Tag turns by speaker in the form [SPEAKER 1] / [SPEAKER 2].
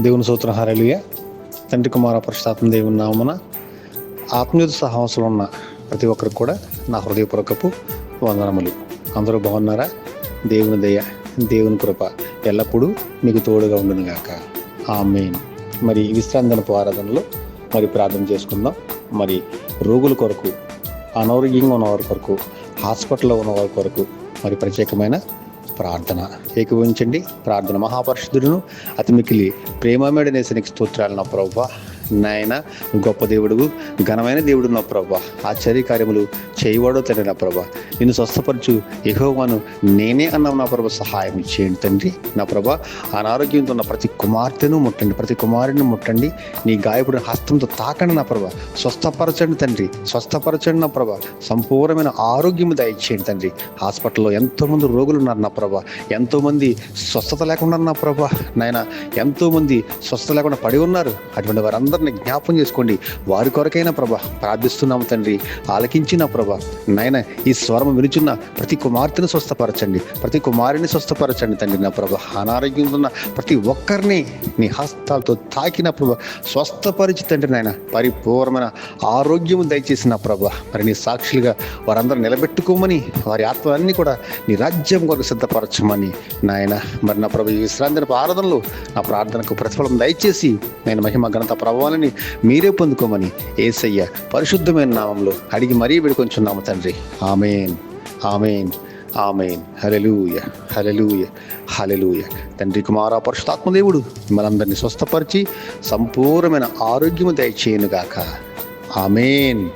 [SPEAKER 1] దేవుని సూత్రం హరలియ తండ్రి కుమార పరిశుతాత్మ దేవుని నామన ఆత్మీయుత సహవాసంలో ఉన్న ప్రతి ఒక్కరికి కూడా నా హృదయపూర్వకపు వందనములు. అందరూ బాగున్నారా? దేవుని దయ దేవుని కృప ఎల్లప్పుడూ మీకు తోడుగా ఉండును గాక. మెయిన్ మరి విశ్రాంతి ఆరాధనలో మరి ప్రార్థన చేసుకుందాం. మరి రోగుల కొరకు అనారోగ్యంగా ఉన్నవారి కొరకు హాస్పిటల్లో ఉన్నవారి కొరకు మరి ప్రత్యేకమైన ప్రార్థన. ఏకీభవించండి. ప్రార్థన మహాపరిశుద్ధుడును. అతి మిక్కిలి ప్రేమమేడనేసనికి స్తోత్రాలు నా ప్రభా గొప్ప దేవుడు ఘనమైన దేవుడు నా ప్రభా. ఆశ్చర్య కార్యములు చేయవాడో తండ్రి నా ప్రభా. నిన్ను స్వస్థపరచు ఎహోవాను నేనే అన్నావు. నా ప్రభా సహాయం చేయండి తండ్రి. నా ప్రభా అనారోగ్యంతో ఉన్న ప్రతి కుమార్తెను ముట్టండి ప్రతి కుమారుని ముట్టండి. నీ గాయపడిన హస్తంతో తాకండి నా ప్రభా. స్వస్థపరచండి తండ్రి. స్వస్థపరచండి నా ప్రభా. సంపూర్ణమైన ఆరోగ్యం దయచేయండి తండ్రి. హాస్పిటల్లో ఎంతోమంది రోగులు ఉన్నారు నా ప్రభా. ఎంతోమంది స్వస్థత లేకుండా నా ప్రభా. నాయన ఎంతోమంది స్వస్థత లేకుండా పడి ఉన్నారు. అటువంటి వారందరూ వారందరిని జ్ఞాపం చేసుకోండి. వారి కొరకైనా ప్రభా ప్రార్థిస్తున్నాము తండ్రి. ఆలకించి నా ప్రభా నాయన ఈ స్వరం వినుచున్న ప్రతి కుమార్తెను స్వస్థపరచండి. ప్రతి కుమారుని స్వస్థపరచండి తండ్రి నా ప్రభా. అనారోగ్యంతో ఉన్న ప్రతి ఒక్కరిని నీ హస్తాలతో తాకిన ప్రభా స్వస్థపరిచి తండ్రి నాయన. పరిపూర్ణమైన ఆరోగ్యము దయచేసి నా ప్రభా. మరి నీ సాక్షులుగా వారందరూ నిలబెట్టుకోమని వారి ఆత్మలన్నీ కూడా నీ రాజ్యం కొరకు సిద్ధపరచమని నాయన. మరి నా ప్రభు ఈ విశ్రాంతిని ఆరాధనలు నా ప్రార్థనకు ప్రతిఫలం దయచేసి నేను మహిమ ఘనత ప్రభావాలని మీరే పొందుకోమని ఏసయ్య పరిశుద్ధమైన నామంలో అడిగి మరీ వేడుకొంచున్నాము తండ్రి. Amen. Amen. Amen hallelujah hallelujah hallelujah తండ్రి కుమార పరుషుతాత్మదేవుడు మనందరినీ స్వస్థపరిచి సంపూర్ణమైన ఆరోగ్యము దయచేయనుగాక. ఆమెన్